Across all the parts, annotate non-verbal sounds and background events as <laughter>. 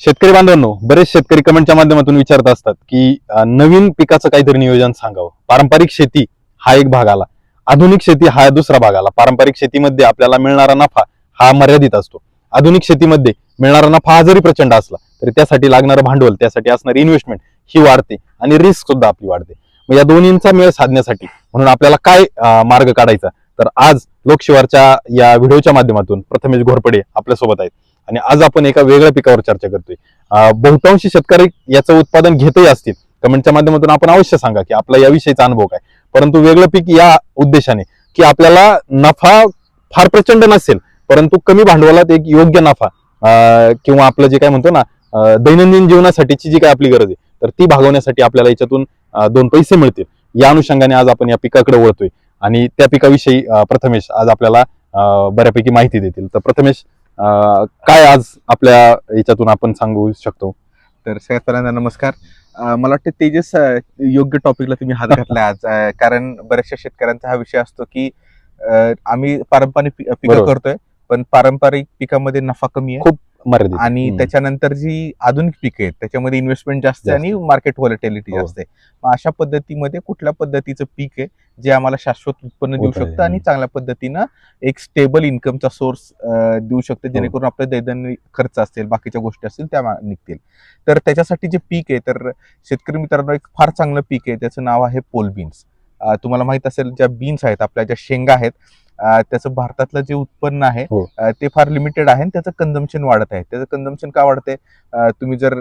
शेतकरी बांधवांनो बरेच शेतकरी कमेंटच्या माध्यमातून विचारत असतात की नवीन पिकाचं काहीतरी नियोजन सांगावं. पारंपरिक शेती हा एक भाग आला. आधुनिक शेती हा दुसरा भाग आला. पारंपरिक शेतीमध्ये आपल्याला मिळणारा नफा हा मर्यादित असतो. आधुनिक शेतीमध्ये मिळणारा नफा हा जरी प्रचंड असला तरी त्यासाठी लागणारं भांडवल त्यासाठी असणारी इन्व्हेस्टमेंट ही वाढते आणि रिस्क सुद्धा आपली वाढते. मग या दोन्हींचा मेळ साधण्यासाठी म्हणून आपल्याला काय मार्ग काढायचा? तर आज लोकशिवारच्या या व्हिडिओच्या माध्यमातून प्रथमेश घोरपडे आपल्यासोबत आहेत. आणि आज आपण एका वेगळ्या पिकावर चर्चा करतोय. बहुतांशी शेतकरी याचं उत्पादन घेतही असतील. कमेंटच्या माध्यमातून आपण अवश्य सांगा की आपला याविषयीचा अनुभव काय. परंतु वेगळं पीक या उद्देशाने की आपल्याला नफा फार प्रचंड नसेल परंतु कमी भांडवलात एक योग्य नफा किंवा आपलं जे काय म्हणतो ना दैनंदिन जीवनासाठीची जी काय आपली गरज आहे तर ती भागवण्यासाठी आपल्याला याच्यातून दोन पैसे मिळतील. या अनुषंगाने आज आपण या पिकाकडे वळतोय. आणि त्या पिकाविषयी प्रथमेश आज आपल्याला बऱ्यापैकी माहिती देतील तर प्रथमेश काय आज आपल्या याच्यातून आपण सांगू शकतो तर सगळ्यात पहिल्यांदा नमस्कार मला वाटतं तेजस योग्य टॉपिकला तुम्ही हात घातला आज कारण बऱ्याचशा शेतकऱ्यांचा हा विषय असतो की आम्ही पारंपरिक पिकं. करतोय पण पारंपरिक पिकामध्ये नफा कमी आहे खूप मर्यादित आणि. त्याच्यानंतर जी आधुनिक पिकं आहेत त्याच्यामध्ये इन्व्हेस्टमेंट जास्त आहे. आणि मार्केट व्हॉलेटिलिटी हो. जास्त आहे अशा पद्धतीमध्ये कुठल्या पद्धतीचं पीक आहे जे आम्हाला शाश्वत उत्पन्न देऊ शकतं आणि हम्म. चांगल्या पद्धतीनं एक स्टेबल इन्कमचा सोर्स देऊ शकतं हो. जेणेकरून आपले दैनंदिन खर्च असतील बाकीच्या गोष्टी असतील त्या निघतील तर त्याच्यासाठी जे पीक आहे तर शेतकरी मित्रांनो एक फार चांगलं पीक आहे त्याचं नाव आहे पोल बीन्स तुम्हाला माहीत असेल ज्या बीन्स आहेत आपल्या ज्या शेंगा आहेत त्याचं भारतातलं जे उत्पन्न आहे हो. ते फार लिमिटेड आहे आणि त्याचं कन्झम्पन वाढत आहे त्याचं कन्झम्पन का वाढते अं, तुम्ही जर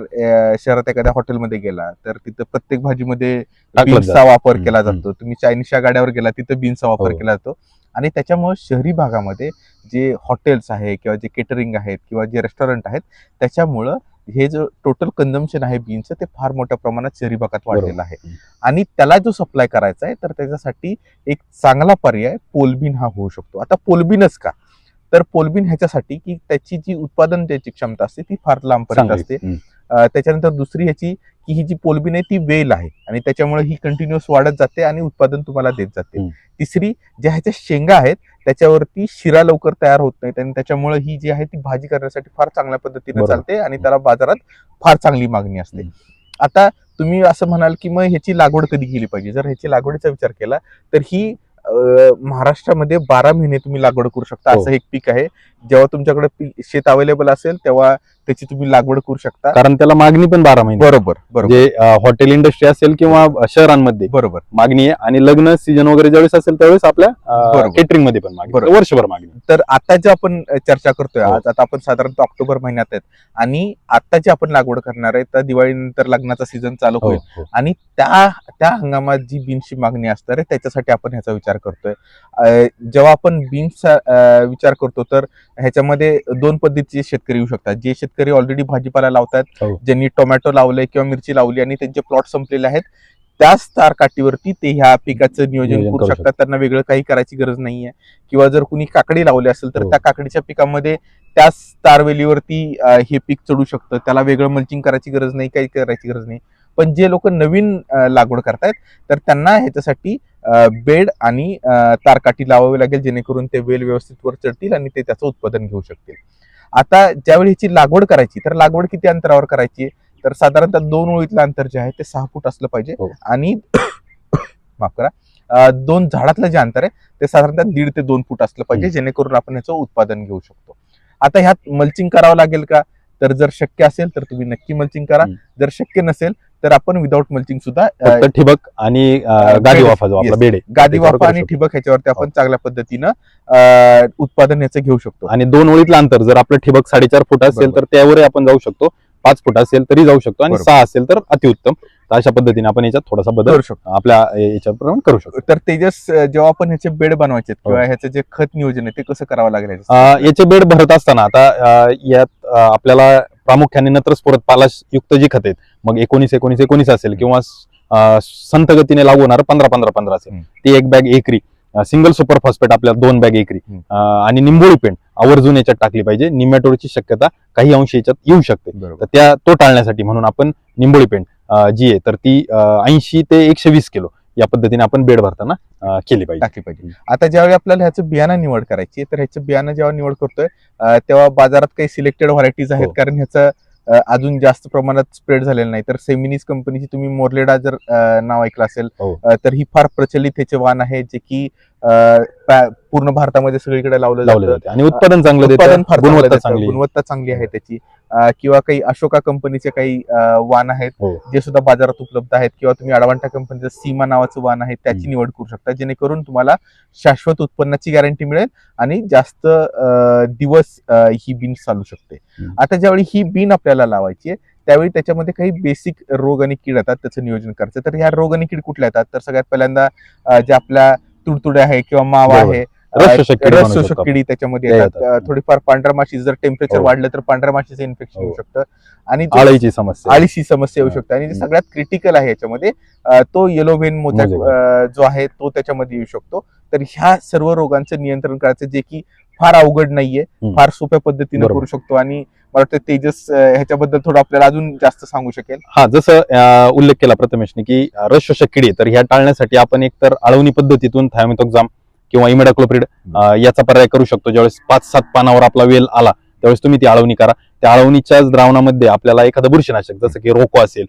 शहरात एखाद्या हॉटेलमध्ये गेला तर तिथं प्रत्येक भाजीमध्ये बीन्सचा. वापर केला. जातो तुम्ही चायनीजच्या गाड्यावर गेला तिथं बीन्सचा वापर हो. केला जातो आणि त्याच्यामुळे शहरी भागामध्ये जे हॉटेल्स आहे किंवा जे केटरिंग आहेत किंवा जे रेस्टॉरंट आहेत त्याच्यामुळं हे जो टोटल कन्झम्पन आहे बीनचं ते फार मोठ्या प्रमाणात शहरी भागात वाढलेलं. आहे. आणि त्याला जो सप्लाय करायचा आहे तर त्याच्यासाठी एक चांगला पर्याय पोलबिन हा होऊ शकतो आता पोलबिनच का तर पोलबिन ह्याच्यासाठी की त्याची जी उत्पादन त्याची क्षमता असते ती फार लांबपर्यंत. असते त्याच्यानंतर दुसरी ह्याची की ही जी पोलबिन आहे ती वेल आहे आणि त्याच्यामुळे ही कंटिन्युअस वाढत जाते आणि उत्पादन तुम्हाला देत जाते. तिसरी ज्या ह्याच्या शेंगा आहेत त्याच्यावरती शिरा लवकर तयार होत नाहीत आणि त्याच्यामुळे ही जी आहे ती भाजी करण्यासाठी फार चांगल्या पद्धतीने. चालते आणि त्याला बाजारात फार चांगली मागणी असते. आता तुम्ही असं म्हणाल की मग ह्याची लागवड कधी केली पाहिजे जर ह्याची लागवडीचा विचार केला तर ही महाराष्ट्रामध्ये बारा महिने तुम्ही लागवड करू शकता हो. असं एक पीक आहे जेव्हा तुमच्याकडे शेत अवेलेबल असेल तेव्हा त्याची तुम्ही लागवड करू शकता. कारण त्याला मागणी पण बारा महिने. बरोबर बरोबर. जे हॉटेल इंडस्ट्री असेल किंवा शहरांमध्ये बरोबर. मागणी आहे आणि लग्न सीजन वगैरे ज्यावेळेस असेल त्यावेळेस आपल्या. केटरिंगमध्ये पण मागणी. वर्षभर मागणी तर आता जे आपण चर्चा करतोय हो. आज आता आपण साधारणतः ऑक्टोबर महिन्यात आहेत. आणि आता जे आपण लागवड करणार आहे तर दिवाळीनंतर लग्नाचा सीझन चालू हो, होईल. हो. आणि त्या त्या हंगामात जी बीन्सची मागणी असणार आहे त्याच्यासाठी आपण ह्याचा विचार करतोय. जेव्हा आपण बीन्सचा विचार करतो तर ह्याच्यामध्ये दोन पद्धतीचे शेतकरी येऊ शकतात. जे शेतकरी ऑलरेडी भाजीपाला लावतात हो. ज्यांनी टोमॅटो लावलंय किंवा मिरची लावली आणि त्यांचे प्लॉट संपलेले आहेत त्याच तार काठीवरती ते ह्या पिकाचं नियोजन नियोजन करू करू शकतात. त्यांना वेगळं काही करायची गरज नाहीये. किंवा जर कुणी काकडी लावली असेल तर हो. त्या काकडीच्या पिकामध्ये त्याच तारवेलीवरती अ, हे पीक चढू शकतं. त्याला वेगळं मल्चिंग करायची गरज नाही काही करायची गरज नाही. पण जे लोक नवीन अ, लागवड करतायत तर त्यांना ह्याच्यासाठी बेड आणि अ, तारकाठी लावावी लागेल जेणेकरून ते वेल व्यवस्थित वर चढतील आणि ते त्याचं उत्पादन घेऊ शकतील. आता ज्यावेळी ह्याची लागवड करायची तर लागवड किती अंतरावर करायची तर साधारणतः दोन ओळीतलं अंतर जे आहे ते सहा फूट असलं पाहिजे हो. आणि <coughs> माफ करा दोन झाडातलं जे अंतर आहे ते साधारणतः दीड ते दोन फूट असलं पाहिजे हम्म. जेणेकरून आपण याचं उत्पादन घेऊ शकतो आता ह्यात मल्चिंग करावं लागेल का तर जर शक्य असेल तर तुम्ही नक्की मल्चिंग करा हम्म. जर शक्य नसेल तर आपण विदाऊट मल्चिंग सुद्धा फक्त ठिबक आणि गादी वाफा जो आपला. बेड आहे गादी त्याच्यावर वाफा करू आणि शकतो. ठिबक ह्याच्यावरती आपण हो. चांगल्या पद्धतीनं अ, उत्पादन याचं घेऊ शकतो आणि दोन ओळीतलं अंतर जर आपलं ठिबक साडेचार फूट असेल बरोबर. तर त्यावरही आपण जाऊ शकतो पाच फूट असेल तरी जाऊ शकतो आणि बरोबर. सहा असेल तर अतिउत्तम तर अशा पद्धतीने आपण याच्यात थोडासा बदल करू शकतो आपल्या याच्याप्रमाणे करू शकतो तर तेजस अ, जेव्हा आपण ह्याचे बेड बनवायचे हो. किंवा ह्याचं जे खत नियोजन आहे ते कसं करावं लागेल ह्याचं? अं, याचे बेड भरत असताना आता अं, यात आपल्याला प्रामुख्याने नत्रस्फोरत पालाश युक्त जी खत आहेत मग एकोणीस एकोणीस एकोणीस असेल किंवा संथ गतीने लागू होणार पंधरा पंधरा पंधरा असेल. ती एक बॅग एकरी. सिंगल सुपर फॉस्फेट आपल्याला दोन बॅग एकरी. आणि निंबोळी पेंट आवर्जून याच्यात टाकली पाहिजे. निमॅटोडची शक्यता काही अंश याच्यात येऊ शकते. तर त्या तो टाळण्यासाठी म्हणून आपण निंबोळी पेंट जी आहे तर ती ऐंशी ते एकशे वीस किलो. या पद्धतीने आपण बेड भरताना केली पाहिजे टाकली पाहिजे आता ज्यावेळी आपल्याला ह्याचं बियाणं निवड करायची तर ह्याचं बियाणं जेव्हा निवड करतोय तेव्हा बाजारात काही सिलेक्टेड व्हरायटीज आहेत हो. कारण ह्याचं अजून जास्त प्रमाणात स्प्रेड झालेलं नाही तर सेमिनीज कंपनीची तुम्ही मोर्लेडा जर नाव ऐकलं असेल हो. तर ही फार प्रचलित ह्याचे वाण आहे जे की पूर्ण भारतामध्ये सगळीकडे लावलं जातं आणि उत्पादन चांगलं उत्पादन फार गुणवत्ता. चांगली आहे. त्याची किंवा काही अशोका कंपनीचे काही वाण आहेत हो. जे सुद्धा बाजारात उपलब्ध आहेत किंवा तुम्ही अडवांटा कंपनीचं सीमा नावाचं वाण आहे त्याची. निवड करू शकता जेणेकरून तुम्हाला शाश्वत उत्पन्नाची गॅरंटी मिळेल आणि जास्त दिवस ही बीन चालू शकते. आता ज्यावेळी ही बीन आपल्याला लावायची आहे त्यावेळी त्याच्यामध्ये काही बेसिक रोग आणि कीड येतात त्याचं नियोजन करायचं तर ह्या रोग आणि कीड कुठल्या येतात तर सगळ्यात पहिल्यांदा अं, जे आपल्या तुडतुडे आहे किंवा मावा. आहे रसशोषक किडी त्याच्यामध्ये त्या येतात थोडीफार पांढऱ्या माशी जर टेम्परेचर हो. वाढलं तर पांढऱ्या माशीचं इन्फेक्शन हो. होऊ शकतं आणि आळीची समस्या आळीची समस्या येऊ. शकते आणि. सगळ्यात क्रिटिकल आहे याच्यामध्ये तो येलो वेन मोजॅक जो आहे तो त्याच्यामध्ये येऊ शकतो तर ह्या सर्व रोगांचं नियंत्रण करायचं जे की फार अवघड नाहीये. फार सोप्या पद्धतीने. करू शकतो आणि मला वाटतं तेजस ह्याच्याबद्दल थोडं आपल्याला अजून जास्त सांगू शकेल हा जसं उल्लेख केला प्रथमेशने की रसशोषक किडी तर ह्या टाळण्यासाठी आपण एकतर आळवणी पद्धतीतून थायमेथोक्झाम किंवा इमिडाक्लोप्रिड याचा पर्याय करू शकतो. ज्यावेळेस पाच सात पानावर आपला वेल आला त्यावेळेस तुम्ही ती आळवणी करा. त्या आळवणीच्याच द्रावणामध्ये आपल्याला एखादं बुरशीनाशक जसं की रोको असेल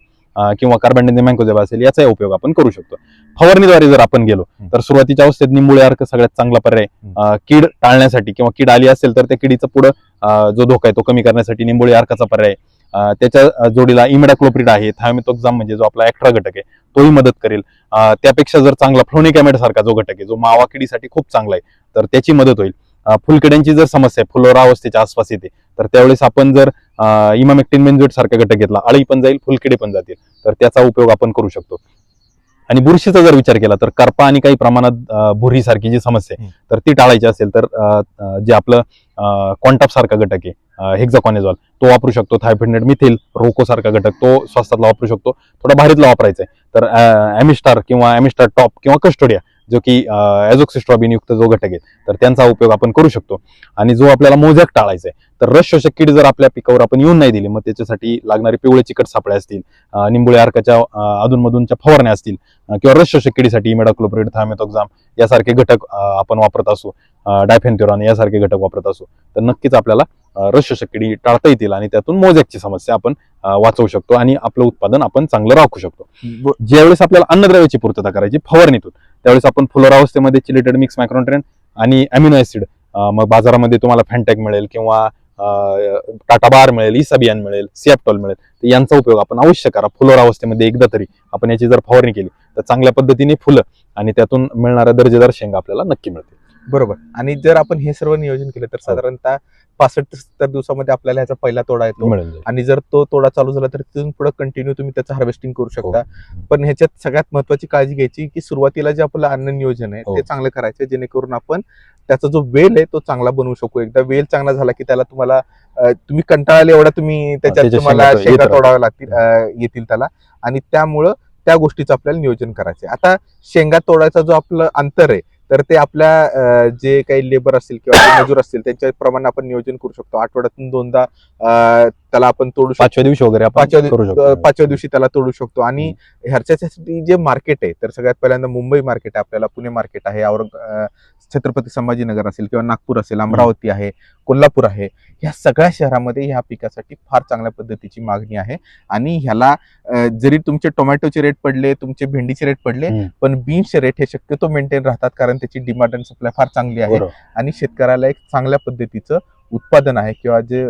किंवा कार्बन मँकोजेबा असेल याचाही उपयोग आपण करू शकतो. फवारणीद्वारे जर आपण गेलो तर सुरुवातीच्या अवस्थेत निंबुळे अर्क सगळ्यात चांगला पर्याय. कीड टाळण्यासाठी किंवा कीड आली असेल तर त्या किडीचा पुढं जो धोका आहे तो कमी करण्यासाठी निंबोळी अर्काचा पर्याय. त्याच्या जोडीला इमिडाक्लोप्रिड आहे थायमेथोक्झाम म्हणजे जो आपला एक्स्ट्रा घटक आहे तोही मदत करेल. त्यापेक्षा जर चांगला फ्लोनिकॅमेड सारखा जो घटक आहे जो मावाकिडीसाठी खूप चांगला आहे तर त्याची मदत होईल. फुलकिड्यांची जर समस्या आहे फुलोरा अवस्थेच्या आसपास येते तर त्यावेळेस आपण जर इमामेक्टिन बेन्झोएट सारखा घटक घेतला अळी पण जाईल फुलकिडे पण जातील तर त्याचा उपयोग आपण करू शकतो. आणि बुरशीचा जर विचार केला तर करपा आणि काही प्रमाणात भुरीसारखी जी समस्या आहे तर ती टाळायची असेल तर जे आपलं क्वांटाप सारखा घटक आहे हेक्झाकॉनेझॉल तो वापरू शकतो थायफिडनेट मिथिल रोको सारखा घटक तो स्वस्तातला वापरू शकतो थोडा भारीतला वापरायचा आहे. तर ॲमिस्टार किंवा ॲमिस्टार टॉप किंवा कस्टोडिया जो की ॲझोक्सिस्ट्रॉबिन युक्त जो घटक आहे तर त्यांचा उपयोग आपण करू शकतो. आणि जो आपल्याला मोजॅक टाळायचा आहे तर रस शोषक कीड जर आपल्या पिकावर आपण येऊन नाही दिली मग त्याच्यासाठी लागणारे पिवळे चिकट सापळे असतील निंबुळे अर्काच्या अधूनमधूनच्या फवारण्या असतील किंवा रस शोषक किडीसाठी इमिडाक्लोप्रिड थायमेथोक्झाम यासारखे घटक आपण वापरत असू डायफेन्थ्युरॉन यासारखे घटक वापरत असू तर नक्कीच आपल्याला अं, रस शोषक किडी टाळता येतील आणि त्यातून मोजॅकची समस्या आपण वाचवू शकतो आणि आपलं उत्पादन आपण चांगलं राखू शकतो. ज्यावेळेस आपल्याला अन्नद्रव्याची पूर्तता करायची फवारणीतून त्यावेळेस आपण फुलोरावस्थेमध्ये चिलेटेड मिक्स मायक्रोन्ट्रेन आणि अमिनो ऍसिड मग बाजारामध्ये तुम्हाला फॅन्टॅक मिळेल किंवा टाटा बार मिळेल इसाबियान मिळेल सिॲप्टॉल मिळेल तर यांचा उपयोग आपण अवश्य करा. फुलोरावस्थेमध्ये एकदा तरी आपण याची जर फवारणी केली तर चांगल्या पद्धतीने फुलं आणि त्यातून मिळणाऱ्या दर्जेदार शेंगा आपल्याला नक्की मिळतील. बरोबर आणि जर आपण हे सर्व नियोजन केलं तर हो. साधारणतः पासष्ट सत्तर दिवसामध्ये आपल्याला ह्याचा पहिला तोडा येतो. आणि जर तो तोडा चालू झाला तर तिथून पुढे कंटिन्यू तुम्ही त्याचं हार्वेस्टिंग करू शकता हो. पण ह्याच्यात सगळ्यात महत्वाची काळजी घ्यायची की सुरुवातीला जे आपलं अन्न नियोजन आहे हो. ते चांगलं करायचं जेणेकरून आपण त्याचा जो वेल आहे तो चांगला बनवू शकू एकदा वेल चांगला झाला की त्याला तुम्हाला तुम्ही कंटाळले एवढा तुम्ही त्याच्यात त्याच्या तुम्हाला शेंगा तोडाव्या लागतील येतील त्याला आणि त्यामुळं त्या गोष्टीचं आपल्याला नियोजन करायचं आता शेंगा तोडायचा जो आपलं अंतर आहे तर ते आपल्या जे काही लेबर असतील किंवा मजूर असतील त्यांच्या प्रमाणे आपण नियोजन करू शकतो. आठवड्यातून दोनदा त्याला आपण तोडू पाचव्या दिवशी वगैरे पाचव्या पाचव्या दिवशी त्याला तोडू शकतो. आणि ह्याच्यासाठी जे मार्केट आहे तर सगळ्यात पहिल्यांदा मुंबई मार्केट आहे आपल्याला पुणे मार्केट आहे औरंग छत्रपती संभाजीनगर असेल किंवा नागपूर असेल अमरावती आहे कोल्हापूर आहे ह्या सगळ्या शहरामध्ये ह्या पिकासाठी फार चांगल्या पद्धतीची मागणी आहे. आणि ह्याला जरी तुमचे टोमॅटोचे रेट पडले तुमचे भेंडीचे रेट पडले. पण बीन्सचे रेट हे शक्यतो मेंटेन राहतात कारण त्याची डिमांड आणि सप्लाय फार चांगली आहे. आणि शेतकऱ्याला एक चांगल्या पद्धतीचं उत्पादन आहे किंवा जे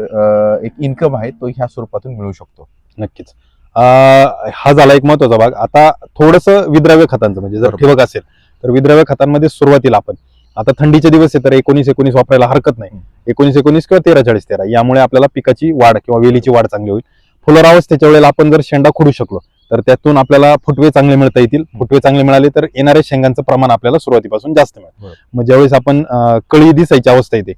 एक इन्कम आहे तो ह्या स्वरूपातून मिळू शकतो. नक्कीच. हा झाला एक महत्त्वाचा भाग. आता थोडस विद्राव्य खतांचं म्हणजे जर. ठिबक असेल तर विद्राव्य खतांमध्ये सुरुवातीला आपण आता थंडीचे दिवस आहे तर एकोणीस एकोणीस वापरायला हरकत नाही. एकोणीस एकोणीस किंवा तेरा चाळीस तेरा यामुळे आपल्याला पिकाची वाढ किंवा वेलीची वाढ चांगली होईल. फुलोरावस्थेच्या वेळेला आपण जर शेंडा खोडू शकलो तर त्यातून आपल्याला फुटवे चांगले मिळता येतील. फुटवे चांगले मिळाले तर येणाऱ्या शेंगांचं प्रमाण आपल्याला सुरुवातीपासून जास्त मिळेल. मग ज्यावेळेस आपण कळी दिसायची अवस्था येते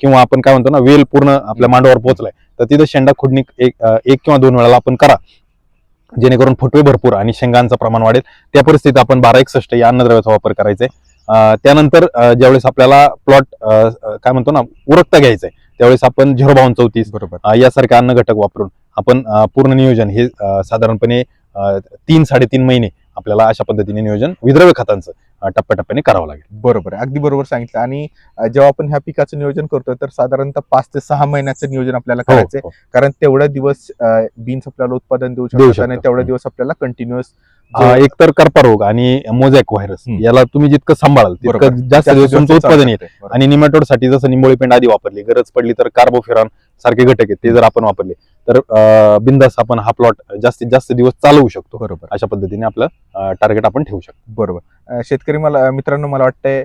किंवा आपण काय म्हणतो ना वेल पूर्ण आपल्या मांडावर पोहोचलाय तर तिथं शेंडा खोडणी एक एक किंवा दोन वेळाला आपण करा. जेणेकरून फुटवे भरपूर आणि शेंगांचं प्रमाण वाढेल. त्या परिस्थितीत आपण बारा एकसष्ट या अन्नद्रव्याचा वापर करायचा आहे त्यानंतर ज्यावेळेस आपल्याला प्लॉट काय म्हणतो ना उरकता घ्यायचंय त्यावेळेस आपण झिरो बावन चौतीस बरोबर. यासारखे अन्न घटक वापरून आपण पूर्ण नियोजन हे साधारणपणे तीन साडेतीन महिने आपल्याला अशा पद्धतीने नियोजन विद्रव्य खतांचं टप्प्याटप्प्याने करावं लागेल. बरोबर आहे. अगदी बरोबर सांगितलं. आणि जेव्हा आपण ह्या पिकाचं नियोजन करतो तर साधारणतः पाच ते सहा महिन्याचं नियोजन आपल्याला हो, करायचंय. हो. कारण तेवढ्या दिवस बीन्स आपल्याला उत्पादन देऊ शकतात आणि हम्म. दिवस आपल्याला कंटिन्युअस एकतर कर्करोग आणि मोझॅक व्हायरस. याला तुम्ही जितकं सांभाळाल. तितकं जास्त दिवस तुमचं उत्पादन येते. आणि निमॅटोडसाठी जसं निंबोळी पेंड आधी वापरली गरज पडली तर कार्बोफेरॉन सारखे घटक आहेत ते जर आपण वापरले तर बिंदास आपण हा प्लॉट जास्तीत जास्त दिवस चालवू शकतो. बरोबर. अशा पद्धतीने आपलं टार्गेट आपण ठेवू शकतो. बरोबर. शेतकरी मला मित्रांनो मला वाटतंय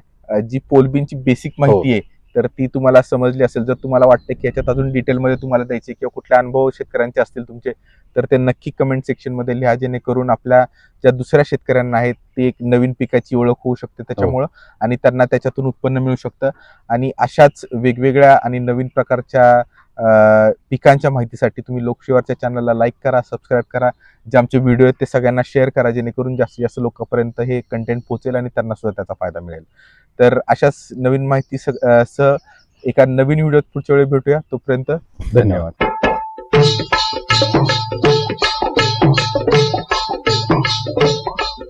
जी पोलबीनची बेसिक हो. माहिती आहे तर ती तुम्हाला समजली असेल जर तुम्हाला वाटतं की याच्यात अजून डिटेलमध्ये तुम्हाला द्यायचे किंवा कुठले अनुभव शेतकऱ्यांचे असतील तुमचे तर ते नक्की कमेंट सेक्शनमध्ये लिहा जेणेकरून आपल्या ज्या दुसऱ्या शेतकऱ्यांना आहेत ते एक नवीन पिकाची ओळख होऊ शकते त्याच्यामुळं आणि त्यांना त्याच्यातून उत्पन्न मिळू शकतं. आणि अशाच वेगवेगळ्या आणि नवीन प्रकारच्या पिकांच्या माहितीसाठी तुम्ही लोकशिवारच्या चॅनलला लाईक करा सबस्क्राईब करा. जे आमचे व्हिडिओ आहेत ते सगळ्यांना शेअर करा जेणेकरून जास्तीत जास्त लोकांपर्यंत हे कंटेंट पोहोचेल आणि त्यांना सुद्धा त्याचा फायदा मिळेल. तर अशाच नवीन माहिती सह एका नवीन व्हिडिओत पुढच्या वेळी भेटूया. तोपर्यंत धन्यवाद.